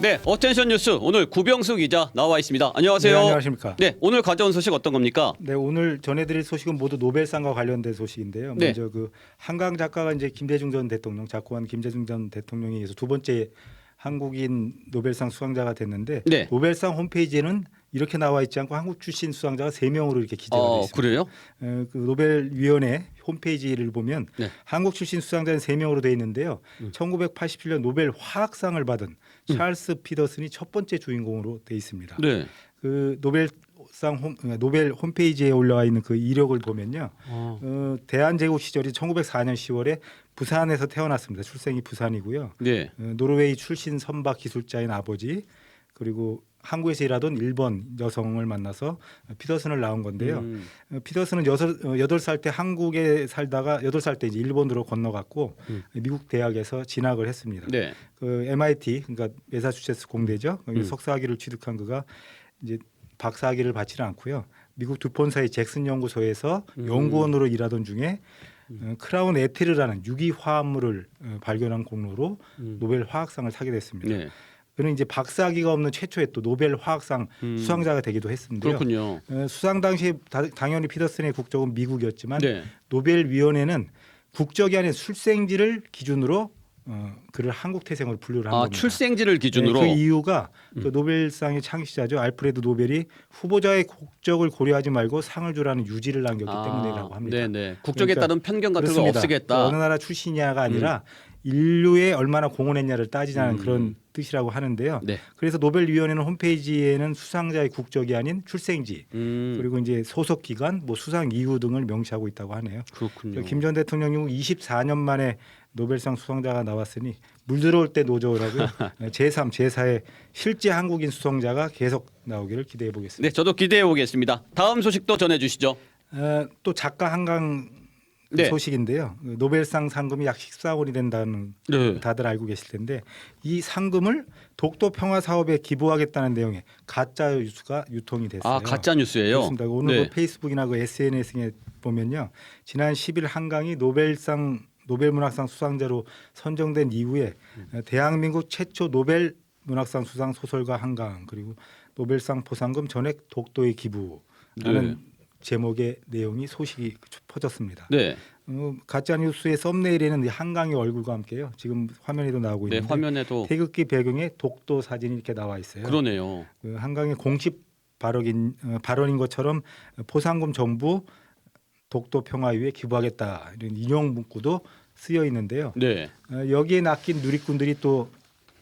네, 어텐션 뉴스 오늘 구병수 기자 나와 있습니다. 안녕하세요. 네, 안녕하십니까. 네, 오늘 가져온 소식 어떤 겁니까? 네, 오늘 전해드릴 소식은 모두 노벨상과 관련된 소식인데요. 네. 먼저 그 한강 작가가 이제 김대중 전 대통령, 작고한 김대중 전 대통령에 의해서 두 번째 한국인 노벨상 수상자가 됐는데 네. 노벨상 홈페이지에는 이렇게 나와 있지 않고 한국 출신 수상자가 세 명으로 이렇게 기재가 되어 어, 있습니다. 그래요? 어, 그 노벨위원회 홈페이지를 보면 네. 한국 출신 수상자는 세 명으로 되어 있는데요. 음. 1987년 노벨 화학상을 받은 찰스 피더슨이 첫 번째 주인공으로 되어 있습니다. 네. 그 노벨상 홈, 노벨 홈페이지에 올라와 있는 그 이력을 보면요. 어, 어, 대한제국 시절이 1904년 10월에 부산에서 태어났습니다. 출생이 부산이고요. 네. 어, 노르웨이 출신 선박 기술자인 아버지 그리고 한국에서 일하던 일본 여성을 만나서 피더슨을 낳은 건데요. 음, 어, 피더슨은 여섯 어, 여덟 살 때 한국에 살다가 여덟 살 때 이제 일본으로 건너갔고 음. 미국 대학에서 진학을 했습니다. 네. 그 MIT 그러니까 매사추세츠 공대죠. 거기 음. 석사학위를 취득한 그가 이제 박사학위를 받지는 않고요. 미국 두폰사의 잭슨 연구소에서 음. 연구원으로 일하던 중에 어, 크라운 에테르라는 유기 화합물을 어, 발견한 공로로 음. 노벨 화학상을 타게 됐습니다. 네. 그는 이제 박사학위가 없는 최초의 또 노벨 화학상 음. 수상자가 되기도 했습니다요. 그렇군요. 어, 수상 당시 다- 당연히 피더슨의 국적은 미국이었지만 네. 노벨 위원회는 국적이 아닌 출생지를 기준으로 어, 그를 한국 태생으로 분류를 한 아, 겁니다. 출생지를 기준으로 네, 그 이유가 음. 그 노벨상의 창시자죠 알프레드 노벨이 후보자의 국적을 고려하지 말고 상을 주라는 유지를 남겼기 때문이라고 합니다. 네, 네. 국적에 그러니까 따른 편견 같은 걸 그렇습니다. 그 없애겠다. 음. 어느 나라 출신이냐가 아니라 인류에 얼마나 공헌했냐를 따지자는 음. 그런 뜻이라고 하는데요. 네. 그래서 노벨위원회는 홈페이지에는 수상자의 국적이 아닌 출생지 음, 그리고 이제 소속 기관, 뭐 수상 이유 등을 명시하고 있다고 하네요. 그렇군요. 김 전 대통령이 24년 만에 노벨상 수상자가 나왔으니 물 들어올 때 노조라고요. 제3, 제4의 실제 한국인 수상자가 계속 나오기를 기대해 보겠습니다. 네, 저도 기대해 보겠습니다. 다음 소식도 전해 주시죠. 어, 또 작가 한강 그 네. 소식인데요. 그 노벨상 상금이 약 14원이 된다는 네. 다들 알고 계실 텐데 이 상금을 독도 평화 사업에 기부하겠다는 내용의 가짜 뉴스가 유통이 됐어요. 아, 가짜 뉴스예요. 그렇습니다. 오늘 네. 그 페이스북이나 그 SNS에 보면요. 지난 10일 한강이 노벨상 노벨 문학상 수상자로 선정된 이후에 음. 대한민국 최초 노벨 문학상 수상 소설가 한강 그리고 노벨상 포상금 전액 독도에 기부라는 네. 제목의 내용이 소식이 퍼졌습니다. 네. 어, 가짜 뉴스의 썸네일에는 이 한강의 얼굴과 함께요. 지금 화면에도 나오고 네, 있는데 화면에도 태극기 배경에 독도 사진이 이렇게 나와 있어요. 그러네요. 그 한강의 공식 발언인 어, 발언인 것처럼 포상금 정부 독도 평화위에 기부하겠다 이런 인용 문구도 쓰여 있는데요. 네. 어, 여기에 낚인 누리꾼들이 또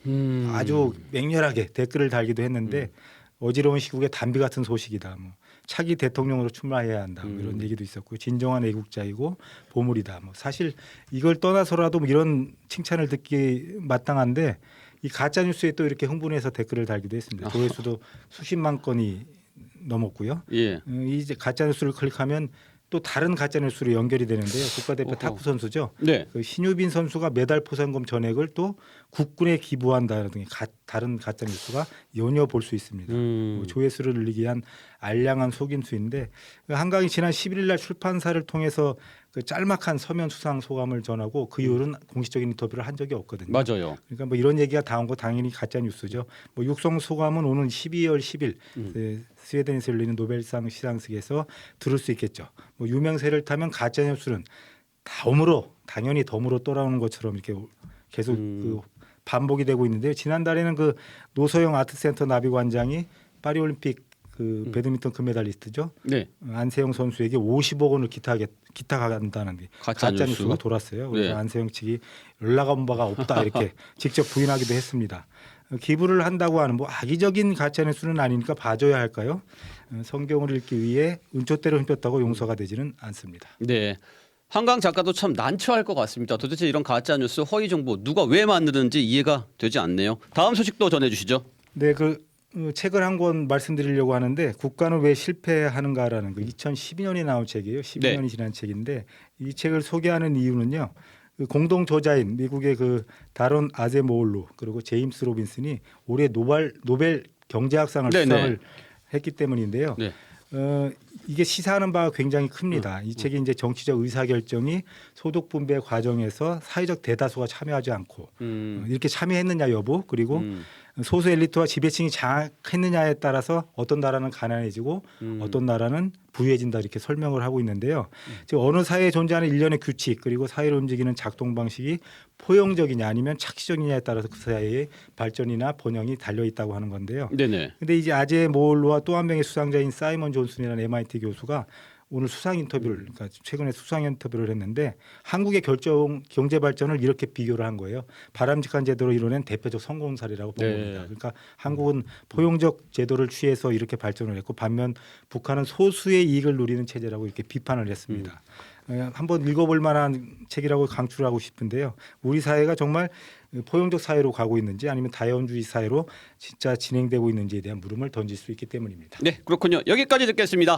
음. 아주 맹렬하게 댓글을 달기도 했는데 어지러운 시국에 담비 같은 소식이다. 뭐 차기 대통령으로 출마해야 한다. 뭐 이런 음. 얘기도 있었고 진정한 애국자이고 보물이다. 뭐 사실 이걸 떠나서라도 뭐 이런 칭찬을 듣기 마땅한데 이 가짜 뉴스에 또 이렇게 흥분해서 댓글을 달기도 했습니다. 조회수도 수십만 건이 넘었고요. 예. 어, 이 이제 가짜 뉴스를 클릭하면 또 다른 가짜 뉴스로 연결이 되는데요. 국가대표 어허. 탁구 선수죠. 네. 그 신유빈 선수가 메달 포상금 전액을 또 국군에 기부한다는 등의 가, 다른 가짜 뉴스가 연이어 볼 수 있습니다. 음. 뭐 조회수를 늘리기 위한 알량한 속임수인데 그 한강이 지난 11일 날 출판사를 통해서 그 짤막한 서면 수상 소감을 전하고 그 이후로는 공식적인 인터뷰를 한 적이 없거든요. 맞아요. 그러니까 뭐 이런 얘기가 나온 거 당연히 가짜 뉴스죠. 뭐 육성 소감은 오는 12월 10일 음. 그 스웨덴에서 열리는 노벨상 시상식에서 들을 수 있겠죠. 뭐 유명세를 타면 가짜 뉴스는 덤으로 당연히 덤으로 돌아오는 것처럼 이렇게 계속 음. 그 반복이 되고 있는데요. 지난달에는 그 노소영 아트센터 나비관장이 파리올림픽 그 음. 배드민턴 금메달리스트죠. 네. 안세영 선수에게 50억 원을 기탁하겠 기탁한다는 게 가짜 가짜, 뉴스? 뉴스 가 돌았어요. 그래서 네. 안세영 측이 연락 온 바가 없다 이렇게 직접 부인하기도 했습니다. 어, 기부를 한다고 하는 뭐 악의적인 가짜 뉴스는 아니니까 봐줘야 할까요? 어, 성경을 읽기 위해 은초대로 흠볐다고 용서가 되지는 않습니다. 네. 한강 작가도 참 난처할 것 같습니다. 도대체 이런 가짜 뉴스, 허위 정보 누가 왜 만드는지 이해가 되지 않네요. 다음 소식도 전해 주시죠. 네, 그 어, 책을 한 권 말씀드리려고 하는데 국가는 왜 실패하는가라는 그 2012년에 나온 책이에요. 12년이 네. 지난 책인데 이 책을 소개하는 이유는요. 그 공동 저자인 미국의 그 다론 아제모올루 그리고 제임스 로빈슨이 올해 노벨 노벨 경제학상을 네네. 수상을 했기 때문인데요. 네. 어, 이게 시사하는 바가 굉장히 큽니다. 이 책이 이제 정치적 의사 결정이 소득 분배 과정에서 사회적 대다수가 참여하지 않고 음. 어, 이렇게 참여했느냐 여부 그리고 음. 소수 엘리트와 지배층이 장악했느냐에 따라서 어떤 나라는 가난해지고 음. 어떤 나라는 부유해진다 이렇게 설명을 하고 있는데요. 즉 어느 사회에 존재하는 일련의 규칙 그리고 사회를 움직이는 작동 방식이 포용적이냐 아니면 착시적이냐에 따라서 그 사회의 발전이나 번영이 달려 있다고 하는 건데요. 네네. 근데 이제 아제 모올로와 또 한 명의 수상자인 사이먼 존슨이라는 MIT 교수가 오늘 수상 인터뷰를 그러니까 최근에 수상 인터뷰를 했는데 한국의 결정 경제 발전을 이렇게 비교를 한 거예요. 바람직한 제도로 이뤄낸 대표적 성공 사례라고 본 네. 겁니다. 그러니까 한국은 포용적 제도를 취해서 이렇게 발전을 했고 반면 북한은 소수의 이익을 누리는 체제라고 이렇게 비판을 했습니다. 어, 한번 읽어볼 만한 책이라고 강추하고 싶은데요. 우리 사회가 정말 포용적 사회로 가고 있는지 아니면 다연주의 사회로 진짜 진행되고 있는지에 대한 물음을 던질 수 있기 때문입니다. 네, 그렇군요. 여기까지 듣겠습니다.